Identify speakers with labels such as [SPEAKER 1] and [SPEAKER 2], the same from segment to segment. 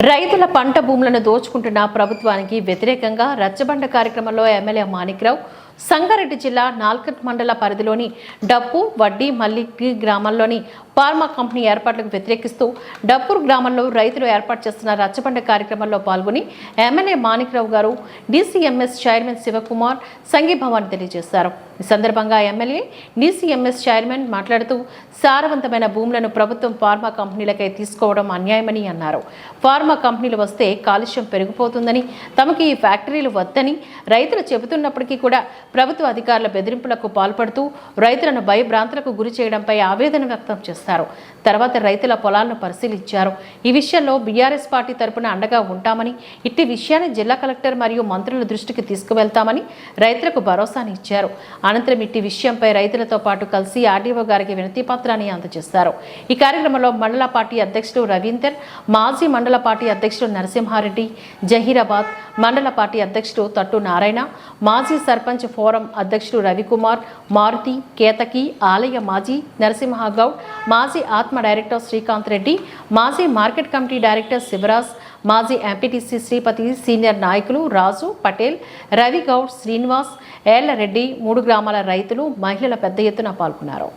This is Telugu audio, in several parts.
[SPEAKER 1] రైతుల పంట భూములను దోచుకుంటున్న ప్రభుత్వానికి వ్యతిరేకంగా రచ్చబండ కార్యక్రమంలో ఎమ్మెల్యే మాణిక్రావు సంగారెడ్డి జిల్లా నాల్కట్ మండల పరిధిలోని డప్పు వడ్డీ మల్లికి గ్రామాల్లోని ఫార్మా కంపెనీ ఏర్పాట్లకు వ్యతిరేకిస్తూ డప్పూర్ గ్రామంలో రైతులు ఏర్పాటు చేస్తున్న రచ్చబండ కార్యక్రమంలో పాల్గొని ఎమ్మెల్యే మాణిక్రావు గారు డీసీఎంఎస్ చైర్మన్ శివకుమార్ సంఘీభావాన్ని తెలియజేశారు. ఈ సందర్భంగా ఎమ్మెల్యే డీసీఎంఎస్ చైర్మన్ మాట్లాడుతూ సారవంతమైన భూములను ప్రభుత్వం ఫార్మా కంపెనీలకై తీసుకోవడం అన్యాయమని అన్నారు. ఫార్మా కంపెనీలు వస్తే కాలుష్యం పెరిగిపోతుందని తమకి ఈ ఫ్యాక్టరీలు వద్దని రైతులు చెబుతున్నప్పటికీ కూడా ప్రభుత్వ అధికారుల బెదిరింపులకు పాల్పడుతూ రైతులను భయభ్రాంతులకు గురి చేయడంపై ఆవేదన వ్యక్తం చేస్తారు. తర్వాత రైతుల పొలాలను పరిశీలించారు. ఈ విషయంలో బీఆర్ఎస్ పార్టీ తరపున అండగా ఉంటామని ఇట్టి విషయాన్ని జిల్లా కలెక్టర్ మరియు మంత్రుల దృష్టికి తీసుకువెళ్తామని రైతులకు భరోసాని ఇచ్చారు అనంతరం ఇట్టి విషయంపై రైతులతో పాటు కలిసి ఆర్డీఓ గారికి వినతి పత్రాన్ని అందజేస్తారు ఈ కార్యక్రమంలో మండల పార్టీ అధ్యక్షుడు రవీందర్ మాజీ మండల పార్టీ అధ్యక్షుడు నరసింహారెడ్డి జహీరాబాద్ మండల పార్టీ అధ్యక్షుడు తట్టు నారాయణ మాజీ సర్పంచ్ ఫోరం అధ్యక్షుడు రవికుమార్ మారుతి కేతకి ఆలయ మాజీ నరసింహగౌడ్ మాజీ ఆత్మ డైరెక్టర్ శ్రీకాంత్ రెడ్డి మాజీ మార్కెట్ కమిటీ డైరెక్టర్ శివరాజ్ మాజీ ఎంపీటీసీ శ్రీపతి సీనియర్ నాయకులు రాజు పటేల్ రవి గౌడ్ శ్రీనివాస్ ఏళ్ళరెడ్డి మూడు గ్రామాల రైతులు మహిళల పెద్ద ఎత్తున పాల్గొన్నారు.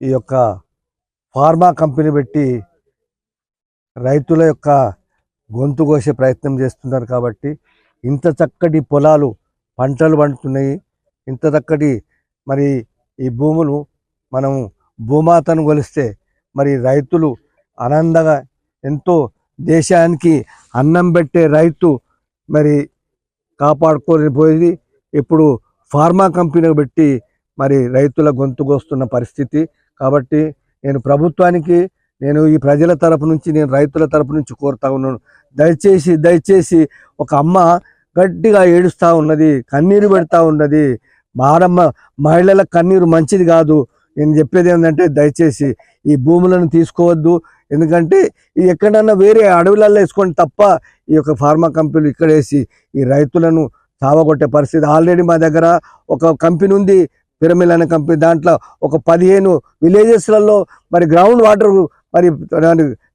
[SPEAKER 2] ఈ యొక్క ఫార్మా కంపెనీ పెట్టి రైతుల యొక్క గొంతు కోసే ప్రయత్నం చేస్తున్నారు కాబట్టి ఇంత చక్కటి పొలాలు పంటలు పండుతున్నాయి. ఇంత చక్కటి మరి ఈ భూములు మనం భూమాతను కొలిస్తే మరి రైతులు ఆనందంగా ఎంతో దేశానికి అన్నం పెట్టే రైతు మరి కాపాడుకోలేకపోయేది. ఇప్పుడు ఫార్మా కంపెనీ పెట్టి మరి రైతుల గొంతుకొస్తున్న పరిస్థితి. కాబట్టి నేను ప్రభుత్వానికి నేను ఈ ప్రజల తరపు నుంచి నేను రైతుల తరపు నుంచి కోరుతా ఉన్నాను. దయచేసి దయచేసి ఒక అమ్మ గట్టిగా ఏడుస్తూ ఉన్నది కన్నీరు పెడతా ఉన్నది. మారమ్మ మహిళల కన్నీరు మంచిది కాదు. నేను చెప్పేది ఏంటంటే దయచేసి ఈ భూములను తీసుకోవద్దు. ఎందుకంటే ఇది ఎక్కడన్నా వేరే అడవులలో వేసుకోండి తప్ప ఈ యొక్క ఫార్మా కంపెనీలు ఇక్కడ వేసి ఈ రైతులను చావగొట్టే పరిస్థితి ఆల్రెడీ మా దగ్గర ఒక కంపెనీ ఉంది పిరమిల్ అనే కంపెనీ. దాంట్లో ఒక పదిహేను విలేజెస్లలో మరి గ్రౌండ్ వాటర్ మరి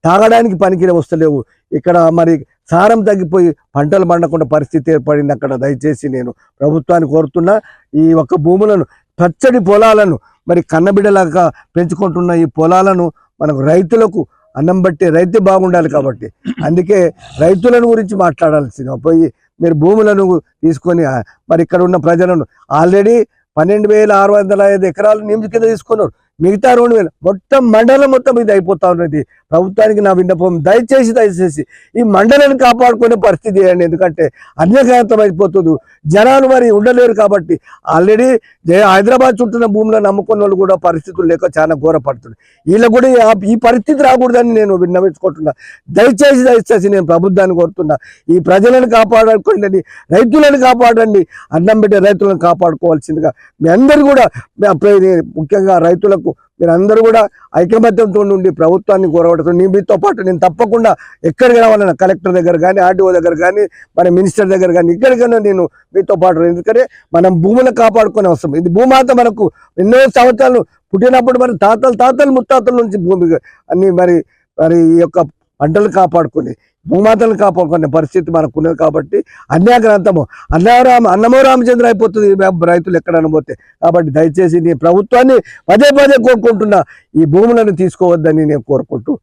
[SPEAKER 2] తాగడానికి పనికి వస్తలేవు ఇక్కడ మరి సారం తగ్గిపోయి పంటలు పండకుండా పరిస్థితి ఏర్పడింది అక్కడ. దయచేసి నేను ప్రభుత్వాన్ని కోరుతున్నా ఈ ఒక్క భూములను పచ్చడి పొలాలను మరి కన్నబిడ్డలాగా పెంచుకుంటున్న ఈ పొలాలను మనకు రైతులకు అన్నం బట్టి రైతు బాగుండాలి కాబట్టి. అందుకే రైతులను గురించి మాట్లాడాల్సింది. పోయి మీరు భూములను తీసుకొని మరి ఇక్కడ ఉన్న ప్రజలను ఆల్రెడీ పన్నెండు వేల ఆరు వందల ఐదు ఎకరాలు నిమిషం కింద తీసుకున్నారు. మిగతా రెండు వేలు. మొత్తం మండలం మొత్తం ఇది అయిపోతా ఉన్నది. ప్రభుత్వానికి నా విన్నపం దయచేసి దయచేసి ఈ మండలాన్ని కాపాడుకునే పరిస్థితి చేయండి ఎందుకంటే అన్యకాంతం అయిపోతుంది. జనాలు మరి ఉండలేరు కాబట్టి ఆల్రెడీ హైదరాబాద్ చుట్టూ భూమిలో నమ్ముకున్న వాళ్ళు కూడా పరిస్థితులు లేక చాలా ఘోరపడుతుంది. వీళ్ళకు కూడా ఈ- పరిస్థితి రాకూడదని నేను విన్నవించుకుంటున్నా. దయచేసి దయచేసి నేను ప్రభుత్వాన్ని కోరుతున్నా. ఈ ప్రజలను కాపాడుకోండి రైతులను కాపాడండి. అన్నం పెట్టే రైతులను కాపాడుకోవాల్సిందిగా మీ అందరు కూడా ముఖ్యంగా రైతులకు మీరు అందరూ కూడా ఐకమత్యంతో ఉండి ప్రభుత్వాన్ని కోరబడుతుంది నేను మీతో పాటు నేను తప్పకుండా ఎక్కడికి రావాలన్నా కలెక్టర్ దగ్గర కానీ ఆర్డీఓ దగ్గర కానీ మన మినిస్టర్ దగ్గర కానీ ఎక్కడికైనా నేను మీతో పాటు ఎందుకంటే మనం భూములను కాపాడుకునే అవసరం. ఇది భూమాత మనకు ఎన్నో సంవత్సరాలు పుట్టినప్పుడు మరి తాతలు తాతలు ముత్తాతల నుంచి భూమి అన్ని మరి మరి ఈ యొక్క పంటలు కాపాడుకుని భూమాతలను కాపాడుకునే పరిస్థితి మనకున్నది కాబట్టి కాబట్టి అన్యాగ్రంథము. అన్నరామ అన్నమో రామచంద్ర అయిపోతుంది. రైతులు ఎక్కడైనా పోతే. కాబట్టి దయచేసి నీ ప్రభుత్వాన్ని పదే పదే కోరుకుంటున్నా. ఈ భూములను తీసుకోవద్దని నేను కోరుకుంటూ